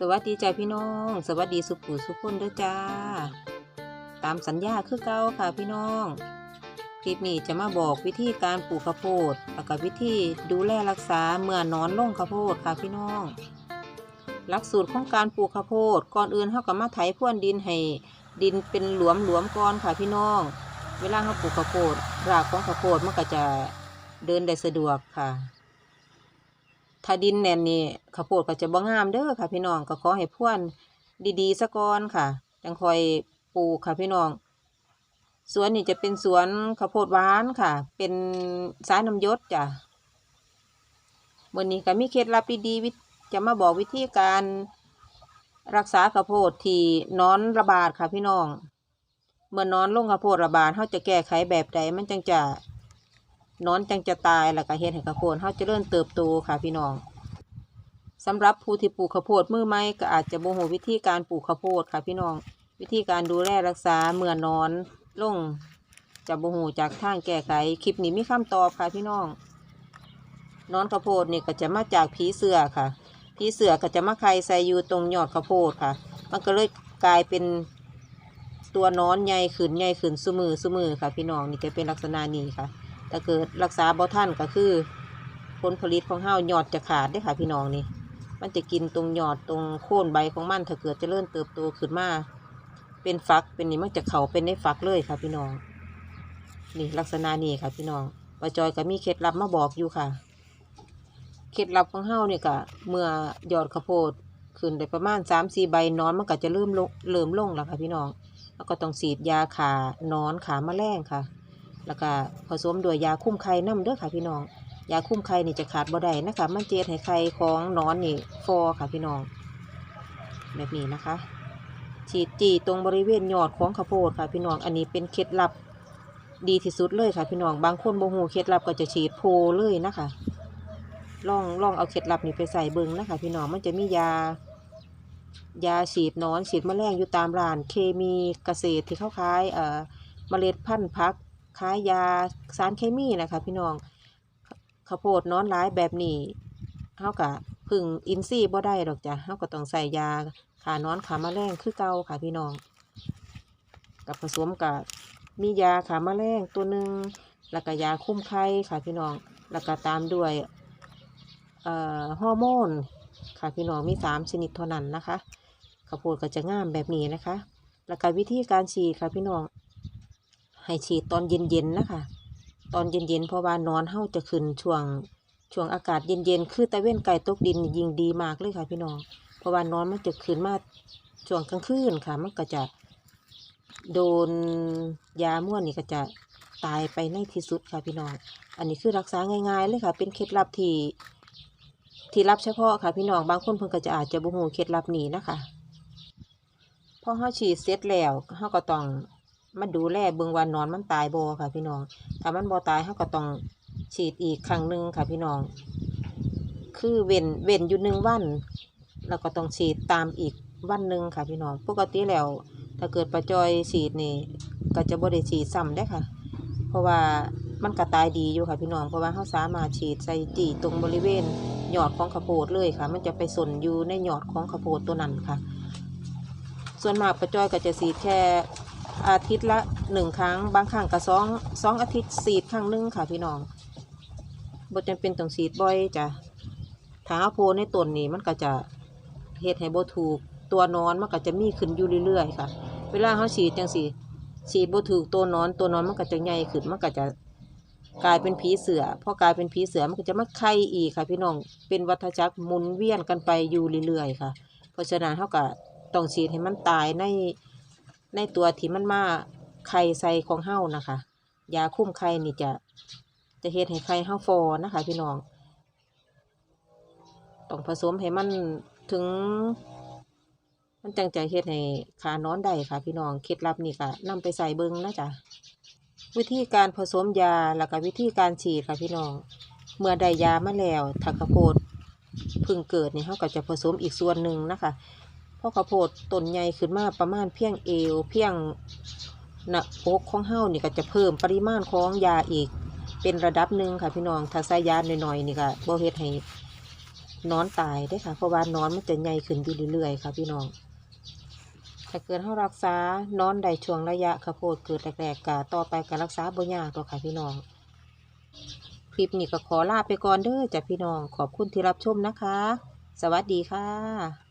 สวัสดีจ้าพี่น้อง สวัสดีสุขุสุขคนเด้อจ้า ตามสัญญาคือเก่าค่ะพี่น้อง คลิปนี้จะมาบอกวิธีการปลูกข้าวโพดแล้วก็วิธีดูแลรักษาเมื่อนอนลงข้าวโพดค่ะพี่น้องหลักสูตรของการปลูกข้าวโพดก่อนอื่นเฮาก็มาไถพรวนดินให้ดินเป็นหลวมหลวมก่อนค่ะพี่น้อง เวลาเราปลูกข้าวโพดรากของข้าวโพดมันก็จะเดินได้สะดวกค่ะ ถ้าดินแน่นนี่ข้าวโพดก็จะบ่งามเด้อค่ะพี่น้องก็ขอให้พรวนดีๆซะก่อนค่ะจังคอยปลูกค่ะพี่น้องสวนนี่จะเป็นสวนข้าวโพดหวานค่ะ เป็นสายน้ำยศจ้ะวันนี้ก็มีเคล็ดลับดีๆวิจะมาบอกวิธีการรักษาข้าวโพดที่นอนระบาดค่ะพี่น้อง เมื่อนอนลงข้าวโพดระบาดเขาจะแก้ไขแบบใดมันจังจะ นอนจังจะตายแล้วก็เฮ็ดให้ข้าวโพดเขาเจะเริ่มเติบโตค่ะพี่น้องสำหรับผู้ที่ปลูกข้าวโพดมือใหม่ก็อาจจะโมโหวิธีการปลูกข้าวโพดค่ะพี่น้อง วิธีการดูแลรักษาเมื่อนอนลงจะโมโหจากทางแก้ไขคลิปนี้มีคำตอบค่ะพี่น้องนอนข้าวโพดนี่ก็จะมาจากผีเสือค่ะผีเสือก็จะมาไข่ใส่อยู่ตรงยอดข้าวโพดค่ะ มันก็เลยกลายเป็นตัวนอนใหญ่ขึ้นใหญ่ขึ้นสุมือสุมือค่ะพี่น้องนี่จะเป็นลักษณะนี้ค่ะ ถ้าเกิดรักษาบ่ท่านก็คือผลผลิตของเฮายอดจะขาดได้ค่ะพี่น้องนี่ มันจะกินตรงยอดตรงโค่นใบของมันถ้าเกิดเจะเริ่มเติบโตขึ้นมา เป็นฟักเป็นนี่มันจะเขาเป็นในฟักเลยค่ะพี่น้อง นี่ลักษณะนี้ค่ะพี่น้องปาจอยก็มีเคล็ดลับมาบอกอยู่ค่ะ เคล็ดลับของเฮาเนี่ยก็เมื่อยอดข้าวโพดขึ้นได้ประมาณสามสี่ใบนอนมันก็จะเริ่มลงเริ่มลงแล้วค่ะพี่น้อง แล้วก็ต้องฉีดยาขานอนขาแมลงค่ะ แล้วก็ผสมด้วยยาคุ้มไข่น้ำเด้อค่ะพี่น้อง ยาคุ้มไข่นี่จะขาดบ่ได้นะคะ มันเจดให้ไข่ของนอนนี่ฟอค่ะพี่น้อง แบบนี้นะคะ ฉีดจีตรงบริเวณยอดของข้าวโพดค่ะพี่น้อง อันนี้เป็นเคล็ดลับดีที่สุดเลยค่ะพี่น้อง บางคนบ่ฮู้เคล็ดลับก็จะฉีดโพเลยนะคะ ลองลองเอาเคล็ดลับนี้ไปใส่เบิ่งนะคะ พี่น้อง มันจะมียายาฉีดนอนฉีดแมลงอยู่ตามร้านเคมีเกษตรที่เขาขายเอ่อเมล็ดพันธุ์พัก ขายยาสารเคมีนะคะพี่น้องข้าวโพดนอนร้ายแบบนี้เฮากะพึ่งอินทรีย์บ่ได้ดอกจ้ะเฮาก็ต้องใส่ยาขานอนขาแมลงคือเก่าค่ะพี่น้อง กับผสมกับมียาขาแมลงตัวหนึ่งแล้วก็ยาคุ้มไข้ค่ะพี่น้อง แล้วก็ตามด้วยฮอร์โมนค่ะพี่น้องมีสามชนิดเท่านั้นนะคะข้าวโพดก็จะงามแบบนี้นะคะ แล้วก็วิธีการฉีดค่ะพี่น้อง ให้ฉีดตอนเย็นๆนะคะ ตอนเย็นๆเพราะว่านอนเฮาจะขึ้นช่วงช่วงอากาศเย็นๆ คือตะเว้นไก่ตกดินยิงดีมากเลยค่ะพี่น้อง เพราะว่านอนมันจะขึ้นมาช่วงกลางคืนค่ะ มันก็จะ โดนยาม่วนนี่ก็จะตายไปในที่สุดค่ะพี่น้อง อันนี้คือรักษาง่ายๆเลยค่ะ เป็นเคล็ดลับที่ที่รับเฉพาะค่ะพี่น้อง บางคนเพิ่นก็จะอาจจะบ่ฮู้เคล็ดลับนี้นะคะ พอเฮาฉีดเสร็จแล้วเฮาก็ต้อง มาดูแลเบิ่งว่านอนมันตายบ่ค่ะ พี่น้อง ถ้ามันบ่ตายเฮาก็ต้องฉีดอีกครั้งหนึ่งค่ะ พี่น้อง คือเว้นเว้นอยู่หนึ่งวัน แล้วก็ต้องฉีดตามอีกวันหนึ่งค่ะ พี่น้อง ปกติแล้ว ถ้าเกิดประจอยฉีดนี่ ก็จะบ่ได้ฉีดซ้ำได้ค่ะ เพราะว่ามันก็ตายดีอยู่ค่ะพี่น้อง เพราะว่าเขาสามารถฉีดใส่จีตรงบริเวณยอดของข้าวโพดเลยค่ะ มันจะไปสนอยู่ในยอดของข้าวโพดตัวนั้นค่ะ ส่วนมากประจอยก็จะฉีดแค่ อาทิตย์ละหนึ่งครั้ง บางครั้งก็สองสองอาทิตย์ฉีดครั้งหนึ่งค่ะพี่น้องบ่จำเป็นต้องฉีดบ่อยจ้ะถ้าเอาโพในต้นนี่มันก็จะเฮ็ดให้บ่ถูกตัวนอนมันก็จะมีขึ้นอยู่เรื่อยๆค่ะ เวลาเขาฉีดจังสีฉีดบ่ถูกตัวนอนตัวนอนมันก็จะใหญ่ขึ้นมันก็จะกลายเป็นผีเสือพอกลายเป็นผีเสือมันก็จะมาไข่อีกค่ะ พี่น้องเป็นวัฏจักรหมุนเวียนกันไปอยู่เรื่อยๆค่ะ เพราะฉะนั้นเขาก็ต้องฉีดให้มันตายใน ในตัวที่มันมาไข่ใส่ของเฮานะคะ ยาคุ้มไข่นี่จะจะเฮ็ดให้ไข่เฮาฟอนะคะ พี่น้อง ต้องผสมให้มันถึง มันจังใจเฮ็ดให้ขานอนได้ค่ะพี่น้อง เคล็ดลับนี่ก็นำไปใส่เบิ่งนะจ๊ะวิธีการผสมยาแล้วก็วิธีการฉีดค่ะพี่น้อง เมื่อได้ยามาแล้วถ้าข้าวโพดพึ่งเกิดนี่เขาก็จะผสมอีกส่วนหนึ่งนะคะ ราะข้าวโพดต้นใหญ่ขึ้นมาประมาณเพียงเอว เพียงหน้าอกของเฮานี่ก็จะเพิ่มปริมาณของยาอีก เป็นระดับหนึ่งค่ะพี่น้องถ้าใส่ยาหน่อยๆนี่ก็บ่เฮ็ดให้นอนตายได้ค่ะ เพราะว่านอนมันจะใหญ่ขึ้นอยู่เรื่อยๆค่ะพี่น้อง ถ้าเกิดเรารักษานอนได้ช่วงระยะข้าวโพดเกิดแรกๆกะต่อไปก็รักษาบ่ยากหรอกค่ะพี่น้องคลิปนี้ก็ขอลาไปก่อนเด้อจ้ะพี่น้องขอบคุณที่รับชมนะคะ สวัสดีค่ะ